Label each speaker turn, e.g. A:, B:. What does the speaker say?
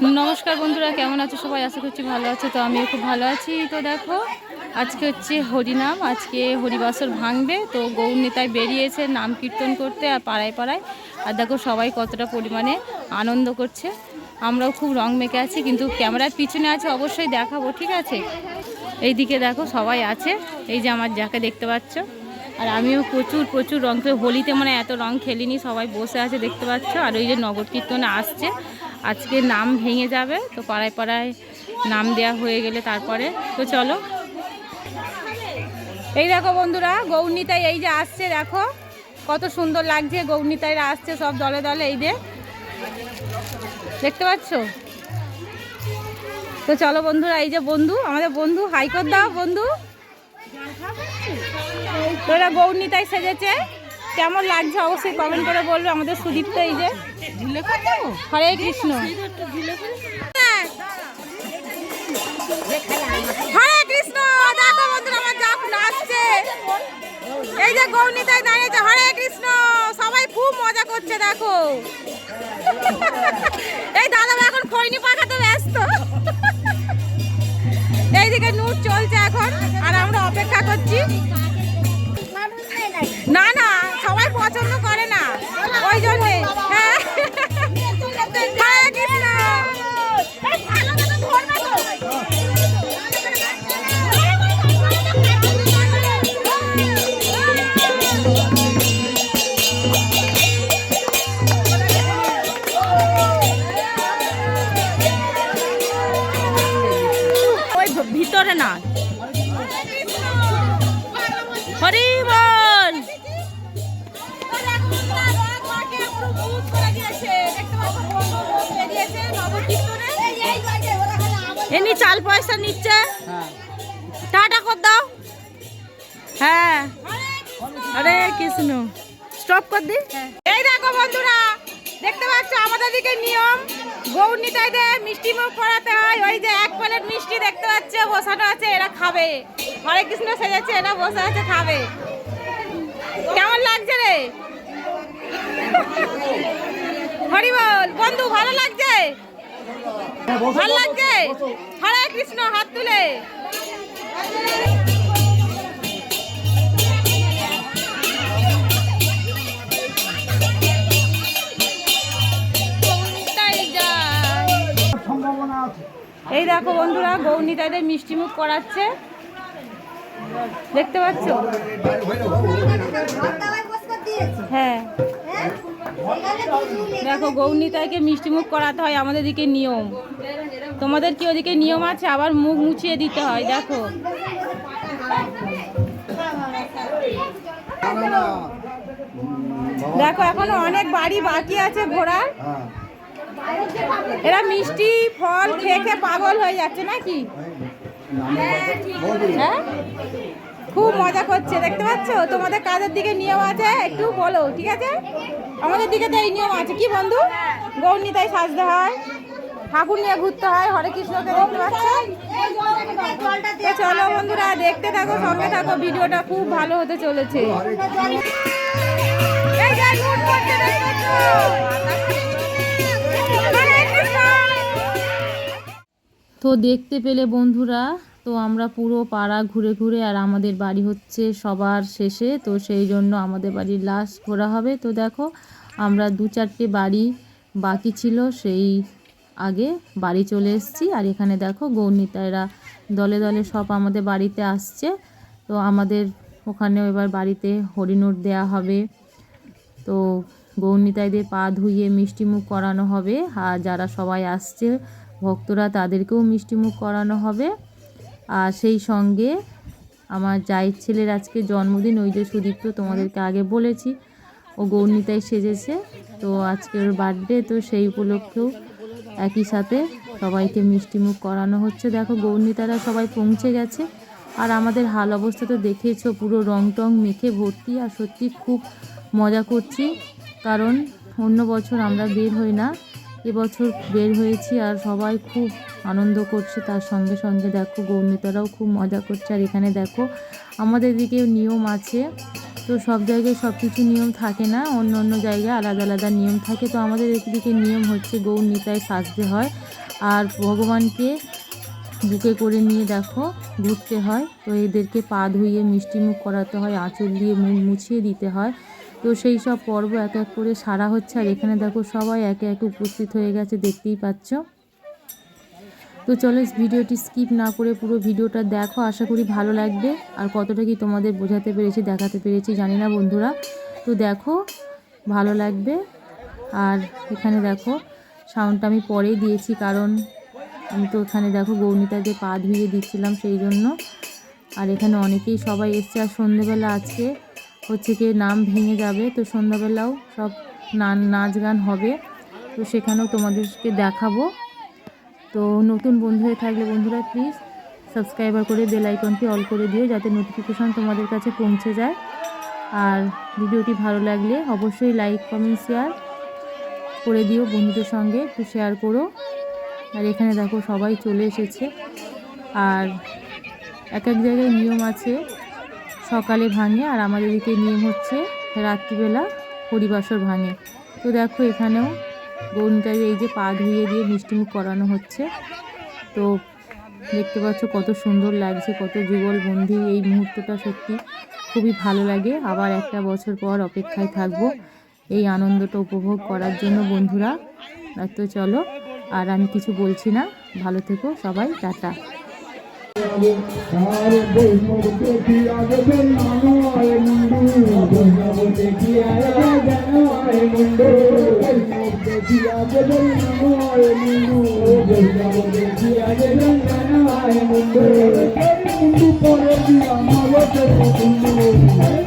A: নমস্কার বন্ধুরা, কেমন আছো সবাই? আশা করছি ভালো আছো, তো আমিও খুব ভালো আছি। তো দেখো, আজকে হচ্ছে হরিনাম, আজকে হরিবাসর ভাঙবে। তো গৌর নেতায় বেরিয়েছে নাম কীর্তন করতে আর পাড়ায় পাড়ায়। আর দেখো, সবাই কতটা পরিমাণে আনন্দ করছে। আমরাও খুব রং মেখে আছি, কিন্তু ক্যামেরার পিছনে আছে, অবশ্যই দেখাবো, ঠিক আছে? এইদিকে দেখো, সবাই আছে। এই যে আমার যাকে দেখতে পাচ্ছ। আর আমিও প্রচুর প্রচুর রং হোলিতে মানে এত রং খেলিনি, সবাই বসে আছে দেখতে পাচ্ছ। আর ওই যে নগর কীর্তনে আসছে। আজকে নাম ভেঙে যাবে, তো পাড়ায় পাড়ায় নাম দেয়া হয়ে গেলে তারপরে। তো চলো। এই দেখো বন্ধুরা, গৌরনীতাই এই যে আসছে, দেখো। কত সুন্দর লাগছে, গৌরনীতাইরা আসছে সব দলে দলে, এই যে। দেখতে পাচ্ছ? তো চলো বন্ধুরা, এই যে বন্ধু, আমাদের বন্ধু, হাইকোর্ট দাও, বন্ধু। তো এরা গৌরনীতাই সেজেছে। কেমন লাগছে অবশ্যই কমেন্ট করে বলবে। আমাদের সুদীপ্ত এই যে। হরে কৃষ্ণ। হরে কৃষ্ণ। নাচছে। এই যে হরে কৃষ্ণ। সবাই খুব মজা করছে, দেখো। এই দাদা এখন খৈনি ব্যস্ত। এইদিকে চলছে এখন। আর আমরা অপেক্ষা করছি। হরি এমনি চাল পয়সা নিচ্ছে। টাটা কর দাও। হ্যাঁ। আরে কৃষ্ণ। স্টপ কর দি। এই দেখো বন্ধুরা দেখতে পাচ্ছ আমাদের দিকে নিয়ম। গৌর নিতাইদের মিষ্টি মুখ করাতে হয়। ওই যে পাচ্ছ বসানো আছে এরা খাবে। হরে কৃষ্ণ সেজেছে এরা বসে আছে খাবে। কেমন লাগছে রে? হরি বল বন্ধু ভালো লাগছে? ভালো লাগছে? হরে কৃষ্ণ হাত তুলে। কোনটায় যায়? এই দেখো বন্ধুরা গৌরনীতাদের মিষ্টিমুখ করাচ্ছে। দেখতে পাচ্ছ? হ্যাঁ। দেখো গৌরনীতাকে মিষ্টিমুখ করাতে হয় আমাদের দিকে নিয়ম। তোমাদের কি ওদিকে নিয়ম আছে? আবার মুখ মুছিয়ে দিতে হয়, দেখো। দেখো, এখনও অনেক বাড়ি বাকি আছে ঘোরার। এরা মিষ্টি, ফল খেয়ে খেয়ে পাগল হয়ে যাচ্ছে নাকি? হ্যাঁ? খুব মজা করছে, দেখতে পাচ্ছ? তোমাদের কাজের দিকে নিয়ম আছে, একটু বলো, ঠিক আছে? আমাদের দিকে তো এই নিয়ম আছে, কি বন্ধু? গৌরনীতায় সাজতে হয়, ঠাকুর নিয়ে ঘুরতে হয়, হরে কৃষ্ণকে দেখতে পাচ্ছ? চলো বন্ধুরা, দেখতে থাকো, সঙ্গে থাকো, ভিডিওটা খুব ভালো হতে চলেছে। তো দেখতে পেলে বন্ধুরা, তো আমরা পুরো পাড়া ঘুরে ঘুরে আর আমাদের বাড়ি হচ্ছে সবার শেষে, তো সেই জন্য আমাদের বাড়ির লাস্ট ঘোরা হবে। তো দেখো, আমরা দু চারটে বাড়ি বাকি ছিল, সেই আগে বাড়ি চলে এসেছি। আর এখানে দেখো গৌরনীতায়রা দলে দলে সব আমাদের বাড়িতে আসছে। তো আমাদের ওখানেও এবার বাড়িতে হরিণুর দেয়া হবে। তো গৌরনীতাইদের পা ধুইয়ে মিষ্টিমুখ করানো হবে। আর যারা সবাই আসছে ভক্তরা তাদেরকেও মিষ্টিমুখ করানো হবে। আর সেই সঙ্গে আমার জায়ের ছেলের আজকে জন্মদিন, ওই যে সুদীপ্ত তোমাদেরকে আগে বলেছি, ও গৌরনীতায় সেজেছে। তো আজকে ওর বার্থডে, তো সেই উপলক্ষেও একই সাথে সবাইকে মিষ্টিমুখ করানো হচ্ছে। দেখো, গৌরনীতারা সবাই পৌঁছে গেছে। আর আমাদের হাল অবস্থা তো দেখেছ, পুরো রং টং মেখে ভর্তি। আর সত্যি খুব মজা করছি, কারণ অন্য বছর আমরা বের হই না। এবছর বের হয়েছি আর সবাই খুব আনন্দ করছে। তার সঙ্গে সঙ্গে দেখো গৌরনীতারাও খুব মজা করছে। আর এখানে দেখো আমাদের দিকে নিয়ম আছে। তো সব জায়গায় সব কিছু নিয়ম থাকে না, অন্য অন্য জায়গায় আলাদা আলাদা নিয়ম থাকে। তো আমাদের এদিকে নিয়ম হচ্ছে গৌর নিতায় সাজতে হয়
B: আর ভগবানকে বুকে করে নিয়ে দেখো ঘুরতে হয়। তো এদেরকে পা ধুইয়ে মিষ্টি মুখ করাতে হয়, আঁচল দিয়ে মুখ মুছিয়ে দিতে হয়। তো সেই সব পর্ব এক এক করে সারা হচ্ছে, আর এখানে দেখো সবাই একে একে উপস্থিত হয়ে গেছে, দেখতেই পাচ্ছ। তো চলো ভিডিওটি স্কিপ না করে পুরো ভিডিওটা দেখো, আশা করি ভালো লাগবে। আর কতটা কি তোমাদের বোঝাতে পেরেছি, দেখাতে পেরেছি জানি না বন্ধুরা। তো দেখো, ভালো লাগবে। আর এখানে দেখো সাউন্ডটা আমি পরেই দিয়েছি, কারণ আমি তো ওখানে দেখো গৌনিতাকে পা ধুয়ে দিচ্ছিলাম সেই জন্য। আর এখানে অনেকেই সবাই এসছে, আর সন্ধেবেলা আজকে হচ্ছে কি নাম ভেঙে যাবে। তো সন্ধ্যাবেলাও সব নান নাচ গান হবে। তো সেখানেও তোমাদেরকে দেখাবো। তো নতুন বন্ধু হয়ে থাকলে বন্ধুরা প্লিজ সাবস্ক্রাইবার করে বেল আইকনটি অল করে দিও যাতে নোটিফিকেশান তোমাদের কাছে পৌঁছে যায়। আর ভিডিওটি ভালো লাগলে অবশ্যই লাইক কমেন্ট শেয়ার করে দিও বন্ধুদের সঙ্গে, একটু শেয়ার করো। আর এখানে দেখো সবাই চলে এসেছে। আর এক এক জায়গায় নিয়ম আছে। সকালে ভাঙে আর আমাদের এদিকে নিয়ম হচ্ছে রাত্রিবেলা পরিবাসর ভাঙে। তো দেখো এখানেও গৌনটাকে এই যে পা ধুয়ে দিয়ে মিষ্টিমুখ করানো হচ্ছে। তো দেখতে পাচ্ছ কত সুন্দর লাগছে, কত যুগল বন্ধি এই মুহূর্তটা সত্যি খুবই ভালো লাগে। আবার একটা বছর পর অপেক্ষায় থাকব এই আনন্দটা উপভোগ করার জন্য বন্ধুরা। তো চলো, আর আমি কিছু বলছি না। ভালো থেকো সবাই, টাটা।
C: সারে বৈষ্ণব দেখিয়া দেবেন নানয় মুন্ডু। বৈষ্ণব দেখিয়া জানয় মুন্ডু। বৈষ্ণব দেখিয়া দেবেন নানয় মুন্ডু। বৈষ্ণব দেখিয়া দেবেন জানয় মুন্ডু। মুন্ডু পরে দিয়া মালতে মুন্ডু।